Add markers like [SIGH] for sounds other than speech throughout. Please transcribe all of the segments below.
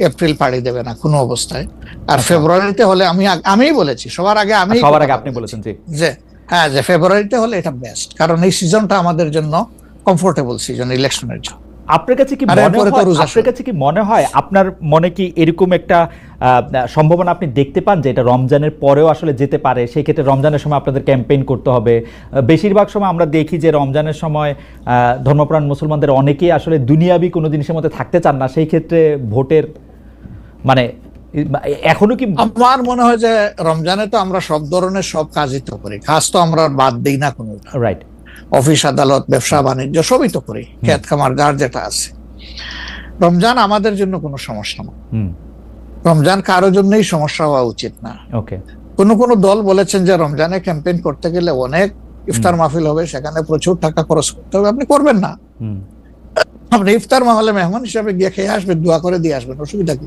April পাড়ি দেবে না কোনো অবস্থায়। আর। ফেব্রুয়ারিতে হলে আমি আমিই বলেছি সবার আগে আমি সবার আগে আপনি বলেছেন যে হ্যাঁ যে ফেব্রুয়ারিতে হলে এটা বেস্ট কারণ এই সিজনটা আমাদের জন্য কমফোর্টেবল সিজন ইলেকশনের জন্য আপনার কাছে কি মনে হয় আপনার কাছে কি মনে হয় আপনার মনে কি এরকম একটা সম্ভাবনা আপনি দেখতে পান যে এটা রমজানের পরেও আসলে যেতে পারে? সেই ক্ষেত্রে রমজানের সময় আপনাদের ক্যাম্পেইন করতে হবে। বেশিরভাগ সময় আমরা দেখি যে রমজানের সময় আহ, ধর্মপ্রাণ মুসলমানদের অনেকেই আসলে দুনিয়াবি কোনো জিনিসের মধ্যে থাকতে চান না। সেই ক্ষেত্রে ভোটের মানে এখনও কি আমার মনে হয় যে রমজানে তো আমরা সব ধরনের সব কাজই তো করি। কাজ তো আমরা বাদ দিই না কোনো রাইট অফিস আদালত ব্যবসা বাণিজ্য সবই তো করি। খেত খামার যার যেটা আছে। রমজান আমাদের জন্য কোনো সমস্যা না। রমজান কারও জন্যই সমস্যা হওয়া উচিত না। ওকে কোনো কোনো দল বলেছেন যে রমজানে ক্যাম্পেইন করতে গেলে অনেক ইফতার মাহফিল হবে সেখানে প্রচুর টাকা খরচ করতে হবে। আপনি করবেন না। আপনি ইফতার মাহলে মেহমান হিসাবে গিয়ে খেয়ে আসবেন দোয়া করে দিয়ে আসবেন অসুবিধা কি?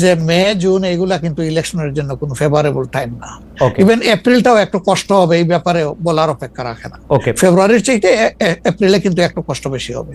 যে মে জুন এগুলা কিন্তু ইলেকশনের জন্য কোনো ফেভারেবল টাইম না। ইভেন এপ্রিলটাও একটু কষ্ট হবে এই ব্যাপারে বলার অপেক্ষা রাখে না। ওকে ফেব্রুয়ারির চাইতে এপ্রিলে কিন্তু একটু কষ্ট বেশি হবে।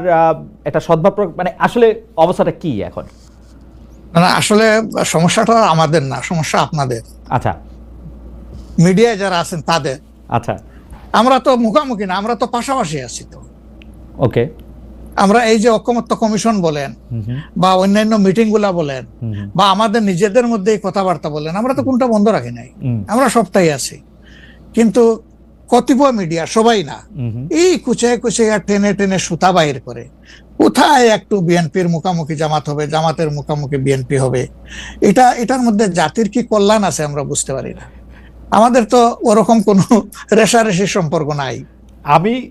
আহ, একটা সদ্ভাব মানে আসলে অবস্থাটা কি এখন? না আসলে সমস্যাটা আমাদের না সমস্যা আপনাদের। আচ্ছা। মিডিয়ায় যারা আছেন তাদের। আচ্ছা। আমরা তো মুখামুখি না আমরা তো পাশাপাশি আছি তো। ওকে। আমরা এই যে ঐকমত্য কমিশন বলেন বা অন্যান্য মিটিংগুলা বলেন বা আমাদের নিজেদের মধ্যে কথাবার্তা বলেন আমরা তো কোনটা বন্ধ রাখি নাই। আমরা সবটাই আছি। কিন্তু কতিপয় মিডিয়া সবাই না। এই কুচায় কুচাইয়া টেনে টেনে সুতা বাইর করে। কোথায় একটু বিএনপির মুখামুখি জামাত হবে জামাতের মুখামুখি বিএনপি হবে? এটা এটার মধ্যে জাতির কি কল্যাণ আছে আমরা বুঝতে পারি না। আমাদের তো ওরকম কোনো [LAUGHS] রেশারেশি সম্পর্ক নাই। আমি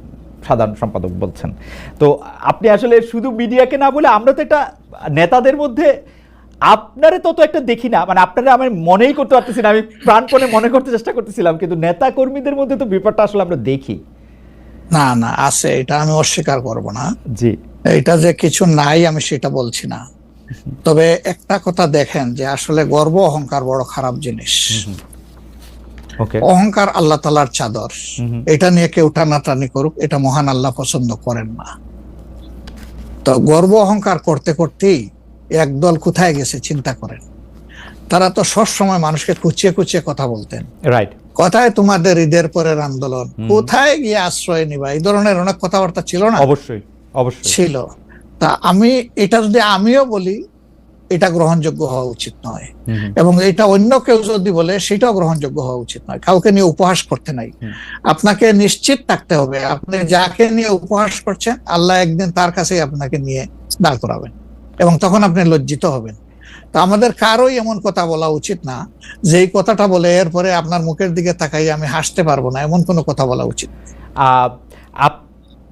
সাধারণ সম্পাদক বলছেন। তো আপনি আসলে শুধু মিডিয়াকে না বলে আমরা তো একটা নেতাদের মধ্যে আপনারে তত একটা দেখি না মানে আপনারা আমি মনেই করতে পারতেছি না আমি প্রাণপণে মনে করতে চেষ্টা করতেছিলাম কিন্তু নেতা কর্মীদের মধ্যে তো ব্যাপারটা আসলে আমরা দেখি। না না আছে এটা আমি অস্বীকার করব না। জি। এটা যে কিছু নাই আমি সেটা বলছি না। তবে একটা কথা দেখেন যে আসলে গর্ব অহংকার বড় খারাপ জিনিস। অহংকার আল্লাহ তালার চাদর। এটা নিয়ে কেউ টানাটানি করুক এটা মহান আল্লাহ পছন্দ করেন না। তো গর্ব অহংকার করতে করতেই একদল কোথায় গেছে চিন্তা করেন। তারা তো সব সময় মানুষকে কুচিয়ে কুচিয়ে কথা বলতেন। রাইট কোথায় তোমাদের ঈদের পরের আন্দোলন। কোথায় গিয়ে আশ্রয় নিবা? এই ধরনের অনেক কথাবার্তা ছিল না? অবশ্যই অবশ্যই। ছিল। তা আমি এটা যদি আমিও বলি এটা গ্রহণযোগ্য হওয়া উচিত নয়। এবং এটা অন্য কেউ যদি বলে সেটাও গ্রহণযোগ্য হওয়া উচিত নয়। কাউকে নিয়ে উপহাস করতে নাই। আপনাকে নিশ্চিত থাকতে হবে। আপনি যাকে নিয়ে উপহাস করছেন আল্লাহ একদিন তার কাছেই আপনাকে নিয়ে দাঁড় করাবেন এবং তখন আপনি লজ্জিত হবেন। তো আমাদের কারোই এমন কথা বলা উচিত না যে এই কথাটা বলে এরপরে আপনার মুখের দিকে তাকাই আমি হাসতে পারব না এমন কোনো কথা বলা উচিত।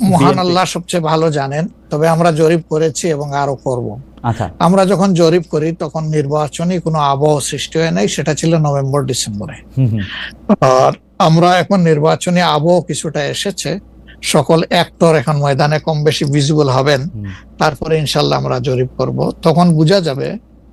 মহান আল্লাহ সবচেয়ে ভালো জানেন তবে আমরা জরিপ করেছি এবং আরও করব। আচ্ছা। আমরা যখন জরিপ করি তখন নির্বাচনী কোনো আবহ সৃষ্টি হয় নাই সেটা ছিল নভেম্বর ডিসেম্বরে। আর আমরা এখন নির্বাচনী আবহ কিছুটা এসেছে সকল অ্যাক্টর এখন ময়দানে কম বেশি ভিজিবল হবেন তারপরে ইনশাল্লাহ আমরা জরিপ করব। তখন বোঝা যাবে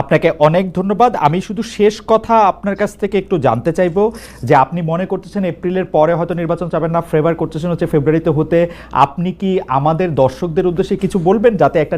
আপনাকে অনেক ধন্যবাদ। আমি শুধু শেষ কথা আপনার কাছ থেকে একটু জানতে চাইব যে আপনি মনে করতেছেন এপ্রিলের পরে হয়তো নির্বাচন চাবেন না, ফেভার করতেছেন হচ্ছে ফেব্রুয়ারিতে হতে। আপনি কি আমাদের দর্শকদের উদ্দেশ্যে কিছু বলবেন যাতে একটা